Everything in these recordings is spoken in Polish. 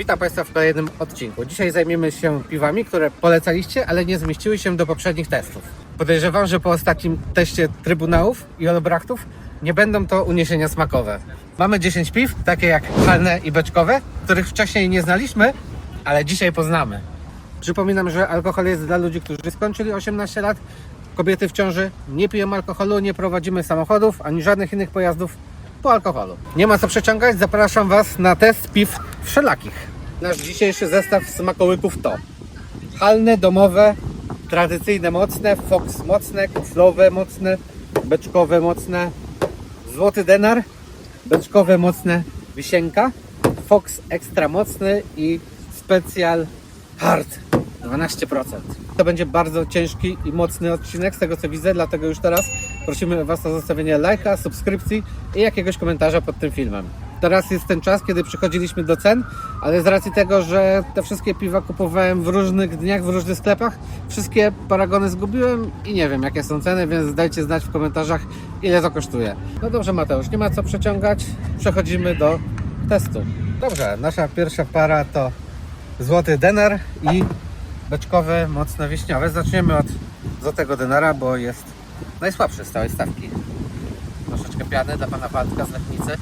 Witam Państwa w kolejnym odcinku. Dzisiaj zajmiemy się piwami, które polecaliście, ale nie zmieściły się do poprzednich testów. Podejrzewam, że po ostatnim teście Trybunałów i Olobrachtów nie będą to uniesienia smakowe. Mamy 10 piw, takie jak halne i beczkowe, których wcześniej nie znaliśmy, ale dzisiaj poznamy. Przypominam, że alkohol jest dla ludzi, którzy skończyli 18 lat. Kobiety w ciąży nie piją alkoholu, nie prowadzimy samochodów ani żadnych innych pojazdów po alkoholu. Nie ma co przeciągać, zapraszam Was na test piw wszelakich. Nasz dzisiejszy zestaw smakołyków to halne, domowe, tradycyjne mocne, fox mocne, kuflowe mocne, beczkowe mocne, złoty denar, beczkowe mocne, wisienka, fox ekstra mocny i specjal hard 12%. To będzie bardzo ciężki i mocny odcinek z tego co widzę, dlatego już teraz prosimy Was o zostawienie lajka, subskrypcji i jakiegoś komentarza pod tym filmem. Teraz jest ten czas, kiedy przychodziliśmy do cen, ale z racji tego, że te wszystkie piwa kupowałem w różnych dniach, w różnych sklepach, wszystkie paragony zgubiłem i nie wiem jakie są ceny, więc dajcie znać w komentarzach ile to kosztuje. No dobrze Mateusz, nie ma co przeciągać, przechodzimy do testu. Dobrze, nasza pierwsza para to złoty denar i beczkowe mocno wiśniowe. Zaczniemy od złotego denara, bo jest najsłabszy z całej stawki. Troszeczkę piany dla pana Waldka z Letnicy.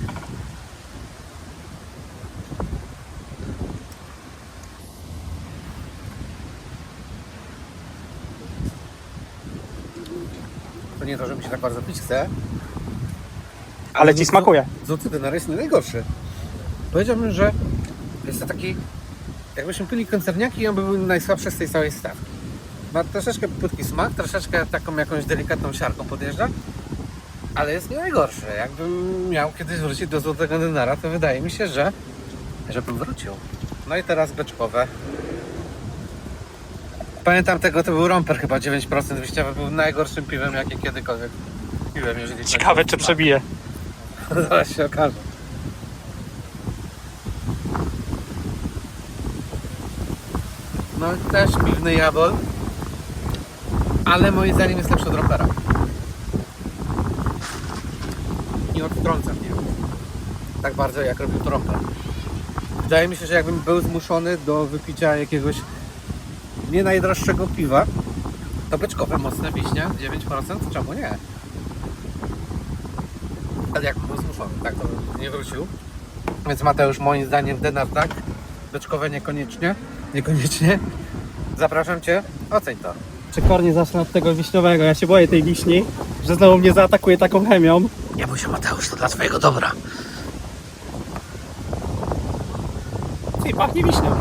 Nie to, że mi się tak bardzo pić chce. Ale ci zł- smakuje. Złoty denar jest nie najgorszy. Powiedziałbym, że jest to taki jakbyśmy pili koncerniaki i on by był najsłabszy z tej całej stawki. Ma troszeczkę płytki smak, troszeczkę taką jakąś delikatną siarką podjeżdża, ale jest nie najgorszy. Jakbym miał kiedyś wrócić do Złotego Denara, to wydaje mi się, że żebym wrócił. No i teraz beczkowe. Pamiętam tego, to był romper chyba 9% wyjściowy, był najgorszym piwem, jakie kiedykolwiek piłem, jeżeli chodzi Ciekawe, o czy przebije. Zaraz się okaże. No też piwny jabol, ale moim zdaniem jest lepszy od rompera. Nie odtrąca mnie tak bardzo jak robił to romper. Wydaje mi się, że jakbym był zmuszony do wypicia jakiegoś nie najdroższego piwa, to beczkowe mocne wiśnia 9%, czemu nie? Ale jak był zmuszony, tak to nie wrócił. Więc Mateusz moim zdaniem denar tak, beczkowe niekoniecznie, niekoniecznie. Zapraszam Cię, oceń to. Przekornie zacznę od tego wiśniowego. Ja się boję tej wiśni, że znowu mnie zaatakuje taką chemią. Nie bój się Mateusz, to dla Twojego dobra. Ty, pachnie wiśnią.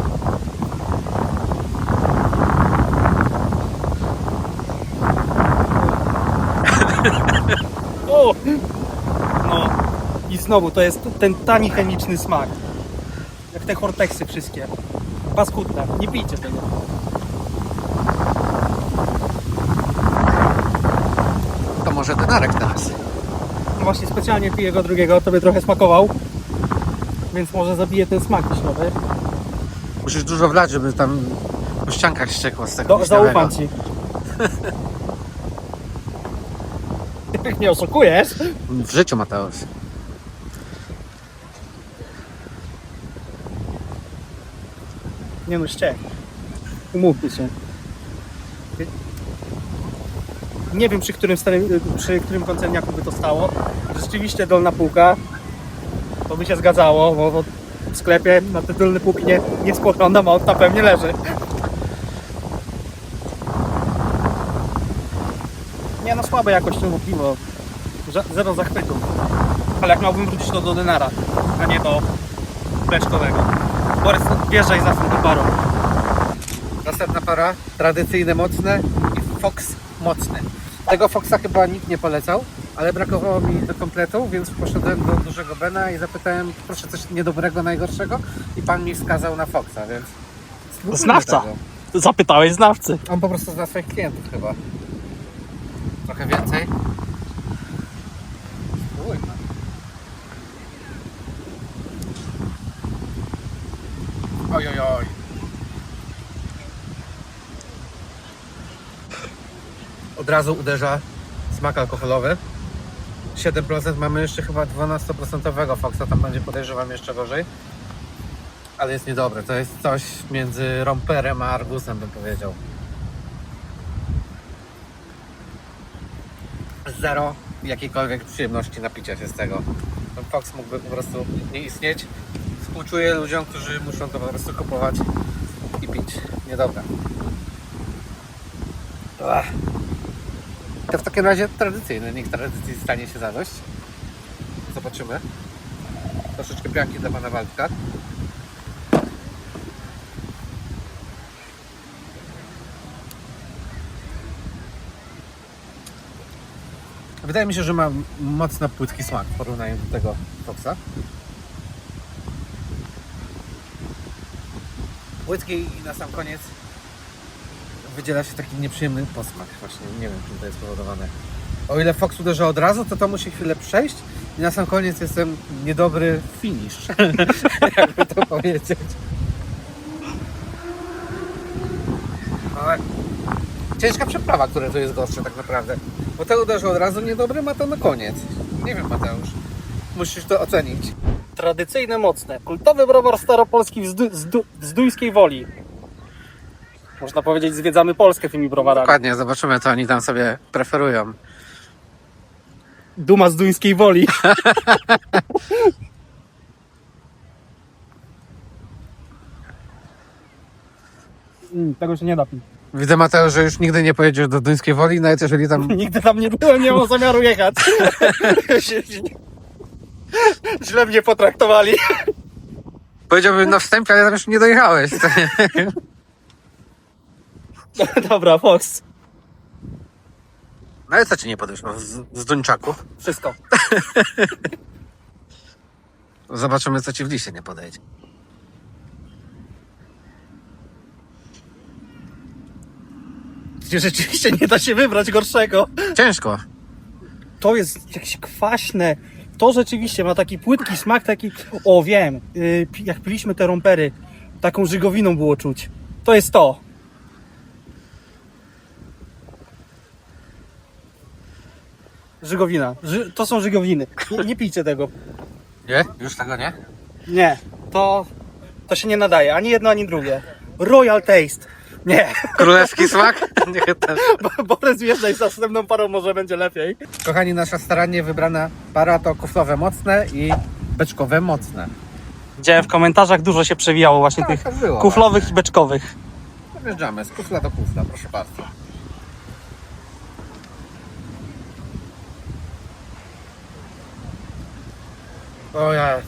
o! No. I znowu to jest ten tani chemiczny smak. Jak te horteksy wszystkie. Paskudne. Nie pijcie tego. To może denarek teraz. Właśnie specjalnie piję go drugiego, to by trochę smakował. Więc może zabiję ten smak wiśniowy. Musisz dużo wlać, żeby tam po ściankach ściekło z tego Do, wiśniowego. zaufam ci. Jak mnie oszukujesz? W życiu Mateusz. Nie no, ściek. Umówmy się. Nie wiem przy którym, starym, przy którym koncerniaku by to stało. Rzeczywiście dolna półka. To by się zgadzało, bo bo w sklepie na te dolne półki nie, nie spoglądam, a on tam pewnie leży. Nie no, słabe jakościowo piwo. Ża- Zero zachwytów. Ale jak miałbym wrócić to do denara, a nie do beczkowego. Borys, wjeżdżaj za tą parą. Następna para, tradycyjne mocne i Fox mocny. Tego Foxa chyba nikt nie polecał, ale brakowało mi do kompletu, więc poszedłem do dużego Bena i zapytałem, proszę coś niedobrego, najgorszego i pan mi wskazał na Foxa, więc... spróbujmy Znawca. tego. Zapytałeś znawcy. On po prostu zna swoich klientów chyba. Trochę więcej. Spróbujmy. Oj, oj, oj. Od razu uderza smak alkoholowy. 7% mamy jeszcze chyba 12% Foxa, tam będzie podejrzewam jeszcze gorzej. ale jest niedobre. To jest coś między romperem a argusem, bym powiedział. Zero jakiejkolwiek przyjemności napicia się z tego. Ten Fox mógłby po prostu nie istnieć. Współczuję ludziom, którzy muszą to po prostu kupować i pić. Niedobre. To w takim razie tradycyjny. Niech tradycji stanie się zadość. Zobaczymy. Troszeczkę pianki dla pana Waldka. Wydaje mi się, że ma mocno płytki smak w porównaniu do tego Foxa. Płytki i na sam koniec wydziela się taki nieprzyjemny posmak. Właśnie nie wiem, czym to jest spowodowane. O ile Fox uderza od razu, to to musi chwilę przejść i na sam koniec jest ten niedobry finish. Jakby to powiedzieć. Ale ciężka przeprawa, które tu jest gorsze tak naprawdę. Bo to uderza od razu niedobry, ma to na koniec. Nie wiem Mateusz. Musisz to ocenić. Tradycyjne, mocne. Kultowy browar staropolski z, du, z, du, z duńskiej woli. Można powiedzieć, zwiedzamy Polskę tymi browarami. Dokładnie, zobaczymy co oni tam sobie preferują. Duma z duńskiej woli. Mm, tego się nie da pić. Widzę Mateusz, że już nigdy nie pojedziesz do Duńskiej Woli, nawet jeżeli tam Nigdy tam nie byłem, nie mam zamiaru jechać. Źle mnie potraktowali. powiedziałbym na wstępie, ale tam już nie dojechałeś. Dobra, Fox. No ale co ci nie podeszło z, z Duńczaków? Wszystko. Zobaczymy co ci w liście nie podejdzie. Gdzie rzeczywiście nie da się wybrać gorszego. Ciężko. To jest jakieś kwaśne. To rzeczywiście ma taki płytki smak, taki. O, wiem. Pi- jak piliśmy te rompery, taką żygowiną było czuć. To jest to. Żygowina. Ży, to są żygowiny. Nie, nie pijcie tego. Nie? Już tego nie? Nie. To, to się nie nadaje. Ani jedno, ani drugie. Royal Taste. Nie. Królewski smak? Nie. Bo- Borys wjeżdżaj z następną parą, może będzie lepiej. Kochani, nasza starannie wybrana para to kuflowe mocne i beczkowe mocne. Widziałem w komentarzach dużo się przewijało właśnie Tak, tych tak było kuflowych i beczkowych. Wjeżdżamy z kufla do kufla, proszę bardzo. O Jezu.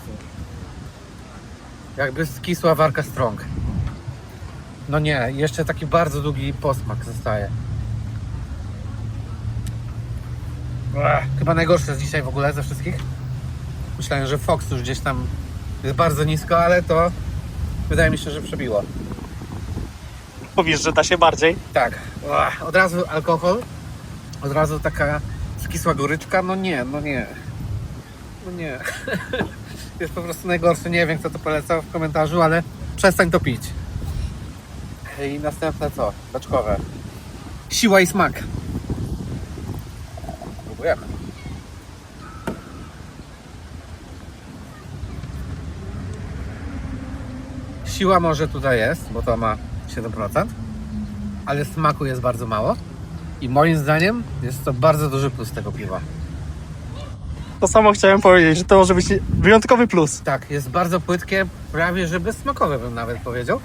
Jakby skisła warka strąg. No nie, jeszcze taki bardzo długi posmak zostaje. Ech, Chyba najgorsze z dzisiaj w ogóle ze wszystkich. Myślałem, że Fox już gdzieś tam jest bardzo nisko, ale to wydaje mi się, że przebiło. Powiesz, że da się bardziej. Tak, Ach, od razu alkohol, od razu taka skisła goryczka, no nie, no nie, no nie. Jest po prostu najgorszy, nie wiem kto to polecał w komentarzu, ale przestań to pić. I następne co? Beczkowe. Siła i smak. Próbujemy. Siła może tutaj jest, bo to ma 7%, ale smaku jest bardzo mało. I moim zdaniem jest to bardzo duży plus tego piwa. To samo chciałem powiedzieć, że to może być wyjątkowy plus. Tak, jest bardzo płytkie, prawie że bezsmakowe bym nawet powiedział.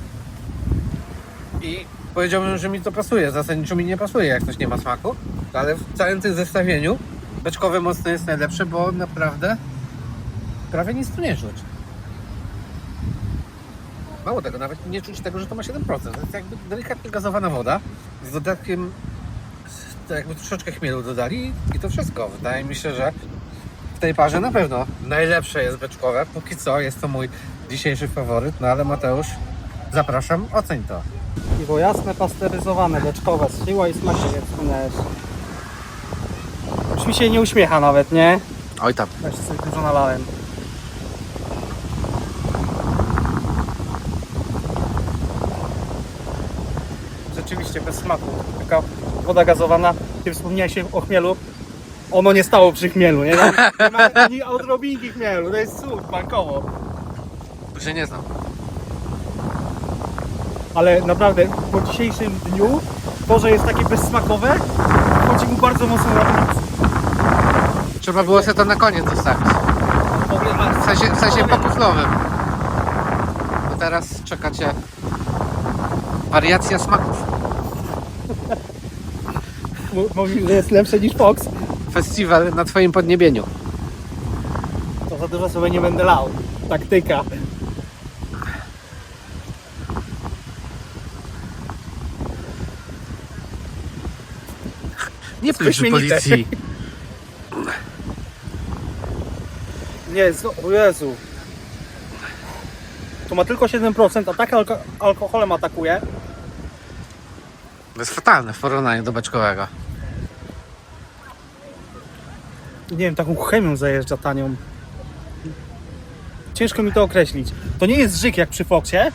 I powiedziałbym, że mi to pasuje. Zasadniczo mi nie pasuje, jak coś nie ma smaku. Ale w całym tym zestawieniu beczkowe mocne jest najlepsze, bo naprawdę prawie nic tu nie czuć. Mało tego, nawet nie czuć tego, że to ma 7%. To jest jakby delikatnie gazowana woda z dodatkiem to jakby troszeczkę chmielu dodali i to wszystko. Wydaje mi się, że w tej parze na pewno najlepsze jest beczkowe. Póki co jest to mój dzisiejszy faworyt, no ale Mateusz, zapraszam, oceń to. Piwo jasne, pasteryzowane, beczkowe, siła i jak wspomniałeś. Już mi się nie uśmiecha nawet, nie? Oj tam. Ja się sobie dużo nalałem. Rzeczywiście bez smaku. Taka woda gazowana. Ty wspomniałeś o chmielu. Ono nie stało przy chmielu, nie? Nie ma ani odrobinki chmielu. To jest cud, bankowo. Tu się nie znam. Ale naprawdę po dzisiejszym dniu to, że jest takie bezsmakowe, chodzi mu bardzo mocno na nic. Trzeba było sobie to na koniec zostawić. W sensie, w sensie pokuflowym. Bo teraz czekacie wariacja smaków. Mówił, że jest lepsze niż Fox. Festiwal na twoim podniebieniu. To za dużo sobie nie będę lał. Taktyka. Nie prysz Wyśmienite. policji. Nie, zno- o Jezu. To ma tylko 7%, a tak alko- alkoholem atakuje. To jest fatalne w porównaniu do beczkowego. Nie wiem, taką chemią zajeżdża tanią. Ciężko mi to określić. To nie jest żyk jak przy Foxie,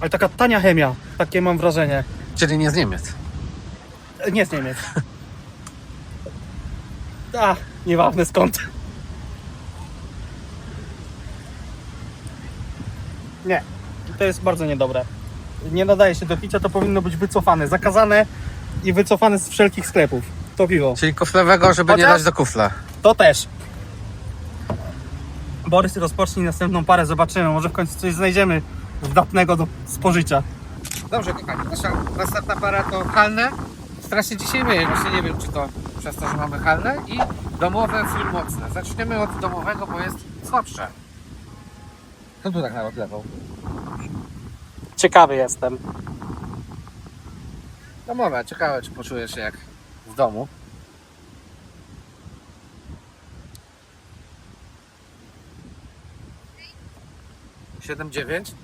ale taka tania chemia. Takie mam wrażenie. Czyli nie z Niemiec. E, Nie z Niemiec. A, nieważne skąd. Nie, to jest bardzo niedobre. Nie nadaje się do picia, to powinno być wycofane, zakazane i wycofane z wszelkich sklepów. To piwo. Czyli kuflowego, żeby nie Chociaż- dać do kufla. To też. Borys, rozpocznij następną parę, zobaczymy. Może w końcu coś znajdziemy zdatnego do spożycia. Dobrze, kochani. Nasza następna para to halne. Strasznie dzisiaj myję. Właśnie nie wiem, czy to przez to, że mamy halne i domowe full mocne. Zaczniemy od domowego, bo jest słabsze. Kto tu tak na odlewał? Ciekawy jestem. Domowe. Ciekawe, czy poczujesz się jak w domu. Siedem dziewięć.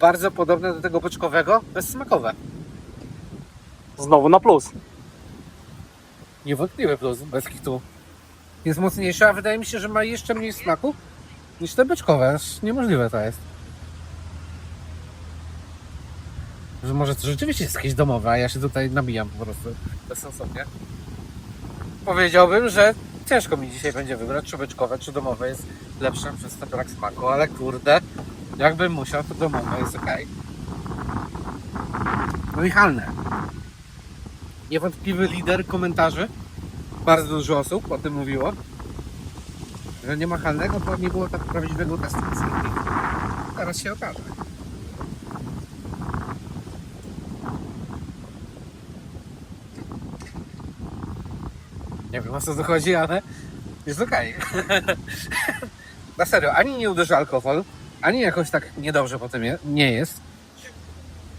Bardzo podobne do tego beczkowego, bezsmakowe. Znowu na plus. Niewątpliwy plus, bez kitu. Jest mocniejszy, a wydaje mi się, że ma jeszcze mniej smaku niż te beczkowe. Aż niemożliwe to jest. Że może to rzeczywiście jest jakieś domowe, a ja się tutaj nabijam po prostu bezsensownie. Powiedziałbym, że ciężko mi dzisiaj będzie wybrać, czy beczkowe, czy domowe jest lepsze przez ten brak smaku, ale kurde, jakbym musiał, to domowe jest ok. No i niewątpliwy lider komentarzy. Bardzo dużo osób o tym mówiło. Że nie ma halnego, bo nie było tak prawdziwego testu. Teraz się okaże. Nie wiem o co tu chodzi, ale jest okej. Na serio, ani nie uderzy alkohol, ani jakoś tak niedobrze potem je, nie jest.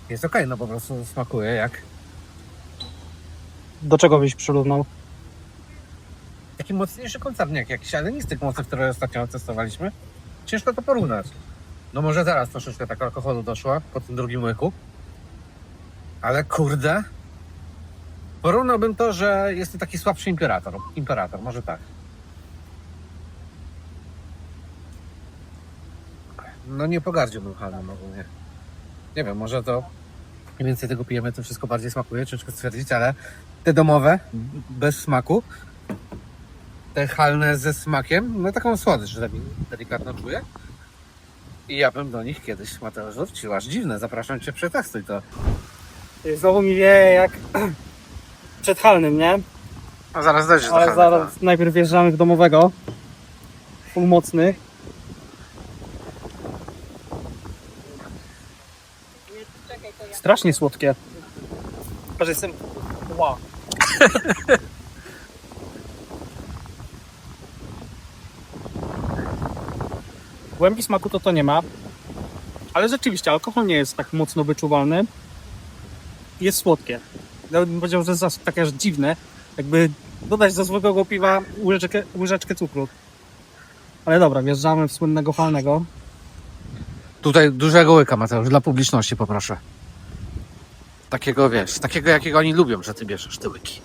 Jest okej, no po prostu smakuje jak Do czego byś przyrównał? taki mocniejszy jakiś, ale nie z tych mocnych, które ostatnio testowaliśmy. Ciężko to porównać. No może teraz troszeczkę tak alkoholu doszło po tym drugim łyku. Ale kurde. Porównałbym to, że jest to taki słabszy imperator. Imperator, może tak. No nie pogardziłbym halem ogólnie. Nie wiem, może to im więcej tego pijemy, tym wszystko bardziej smakuje, ciężko stwierdzić, ale te domowe, bez smaku, te halne ze smakiem, no taką słodycz deli- delikatną czuję. I ja bym do nich kiedyś, Mateusz, wrócił. Aż dziwne, zapraszam Cię, przetestuj to. Znowu mi wie jak przed halnym, nie? A zaraz dojdziesz do Ale halnego. zaraz najpierw wjeżdżamy w domowego. Full mocny. Strasznie słodkie. Że jestem... Wow. Głębi smaku to to nie ma. Ale rzeczywiście alkohol nie jest tak mocno wyczuwalny. Jest słodkie. Nawet bym powiedział, że jest aż takie aż dziwne. Jakby dodać do zwykłego piwa łyżeczkę, łyżeczkę cukru. Ale dobra, wjeżdżamy w słynnego falnego. Tutaj dużego łyka, Mateusz, dla publiczności poproszę. Takiego, wiesz, takiego jakiego oni lubią, że Ty bierzesz te łyki.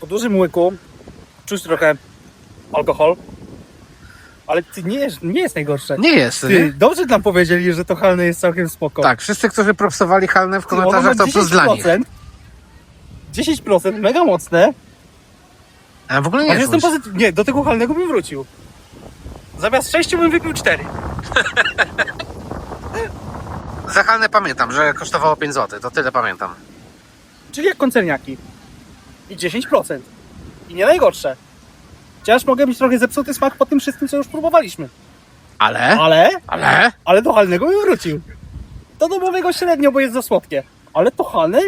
Po dużym łyku czuć trochę alkohol. Ale ty nie jest, nie jest najgorsze. Nie jest, Ty, nie? dobrze nam powiedzieli, że to halne jest całkiem spoko. Tak, wszyscy, którzy propsowali halne w Ty, ono komentarzach, to plus dla nich. 10%, 10%, mega mocne. A w ogóle Ale nie jestem czuć. pozytyw... Nie, do tego halnego bym wrócił. Zamiast sześciu bym wypił cztery. Za halne pamiętam, że kosztowało 5 zł, to tyle pamiętam. Czyli jak koncerniaki. I 10%. I nie najgorsze. Chociaż mogę mieć trochę zepsuty smak po tym wszystkim, co już próbowaliśmy. Ale? Ale, Ale? ale do halnego bym wrócił. Do domowego średnio, bo jest za słodkie. Ale to halne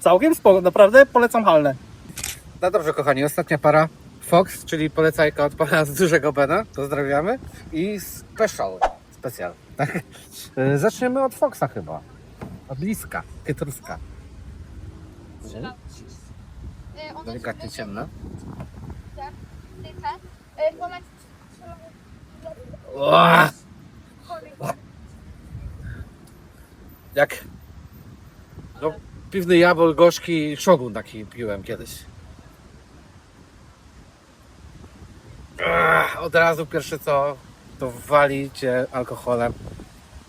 całkiem spoko. Naprawdę polecam halne. No dobrze, kochani, ostatnia para. Fox, czyli polecajka od pana z dużego Bena. Pozdrawiamy. I special. Specjal. Tak? Y, Zaczniemy od Foxa chyba. Od liska. Kytruska. E, Delikatnie ciemna. Tak, dycha. E, Ona Ua! Jak no, piwny jabol gorzki szogun taki piłem kiedyś. Od razu pierwsze co to wali cię alkoholem.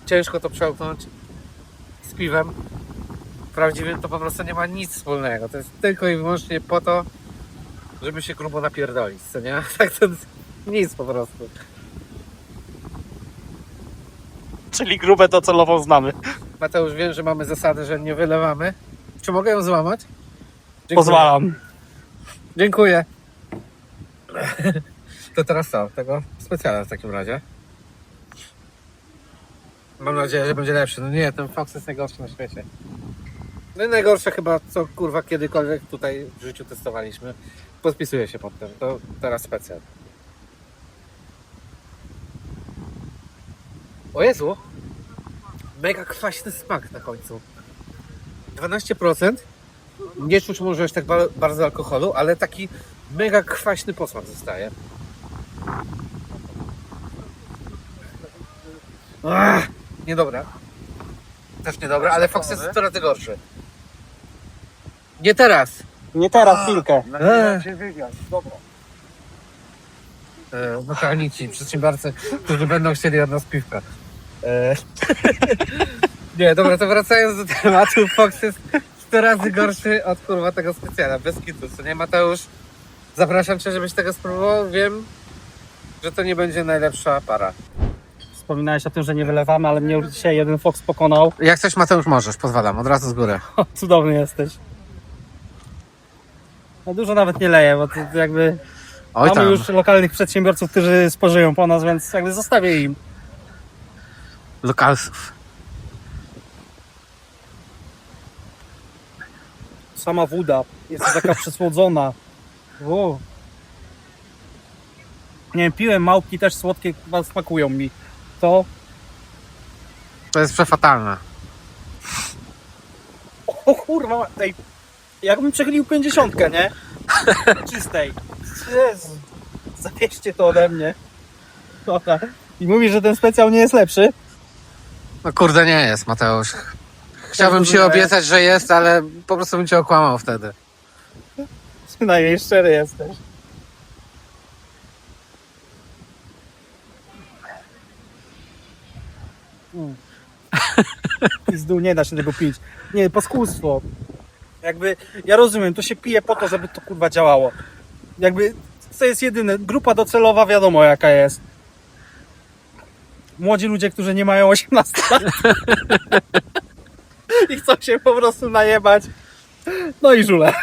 Ciężko to przełknąć z piwem. Prawdziwym to po prostu nie ma nic wspólnego. To jest tylko i wyłącznie po to, żeby się grubo napierdolić, co nie? Tak to jest nic po prostu. Czyli grube docelowo znamy. Mateusz, wiem, że mamy zasadę, że nie wylewamy. Czy mogę ją złamać? Dziękuję. Pozwalam. Dziękuję. To teraz co? Tego specjalne w takim razie. Mam nadzieję, że będzie lepszy. No nie, ten Fox jest najgorszy na świecie. No i najgorsze chyba, co kurwa kiedykolwiek tutaj w życiu testowaliśmy. Podpisuję się pod tym. To teraz specjal. O Jezu! Mega kwaśny smak na końcu. 12%. Nie czuć może aż tak ba- bardzo alkoholu, ale taki mega kwaśny posmak zostaje. Ach, niedobra. Też niedobra, ale Fox jest 100 razy gorszy. Nie teraz. Nie teraz, chwilkę. Ech. E, Mechanici, przedsiębiorcy, którzy będą chcieli od nas piwka. E, Nie, dobra, to wracając do tematu, Fox jest 100 razy gorszy od kurwa tego specjala, bez kitu, co nie Mateusz? Zapraszam Cię, żebyś tego spróbował, wiem, że to nie będzie najlepsza para. Wspominałeś o tym, że nie wylewamy, ale mnie już dzisiaj jeden Fox pokonał. Jak coś Mateusz możesz, pozwalam, od razu z góry. O, cudowny jesteś. No dużo nawet nie leję, bo to to jakby Oj mamy tam, już lokalnych przedsiębiorców, którzy spożyją po nas, więc jakby zostawię im. lokalsów. Sama woda jest taka przesłodzona. O. Nie wiem, piłem małpki też słodkie, chyba smakują mi. To To jest przefatalne. O kurwa, tej. Jakbym przechylił pięćdziesiątkę, nie? Czystej. Jezu. Zabierzcie to ode mnie. Dobra. I mówi, że ten specjal nie jest lepszy. No kurde, nie jest Mateusz. Chciałbym Ci obiecać, że jest, ale po prostu bym Cię okłamał wtedy. Przynajmniej szczery jesteś. Mm. Pizdu, nie da się tego pić. Nie, paskustwo. Jakby, ja rozumiem, to się pije po to, żeby to kurwa działało. Jakby, to jest jedyne, grupa docelowa wiadomo jaka jest. Młodzi ludzie, którzy nie mają 18 lat i chcą się po prostu najebać. No i żule.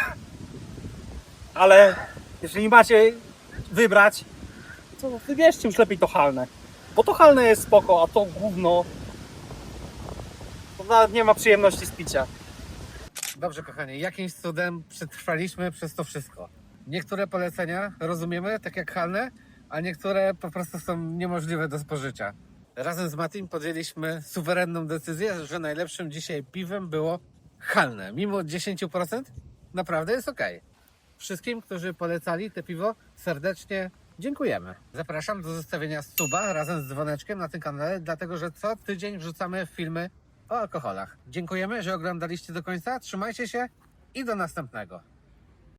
Ale jeżeli macie wybrać, to wybierzcie już lepiej to halne. Bo to halne jest spoko, a to gówno nawet nie ma przyjemności z picia. Dobrze, kochani, jakimś cudem przetrwaliśmy przez to wszystko. Niektóre polecenia rozumiemy, tak jak halne, a niektóre po prostu są niemożliwe do spożycia. Razem z Matim podjęliśmy suwerenną decyzję, że najlepszym dzisiaj piwem było halne. Mimo 10% naprawdę jest ok. Wszystkim, którzy polecali te piwo, serdecznie dziękujemy. Zapraszam do zostawienia suba razem z dzwoneczkiem na tym kanale, dlatego że co tydzień wrzucamy filmy o alkoholach. Dziękujemy, że oglądaliście do końca. Trzymajcie się i do następnego.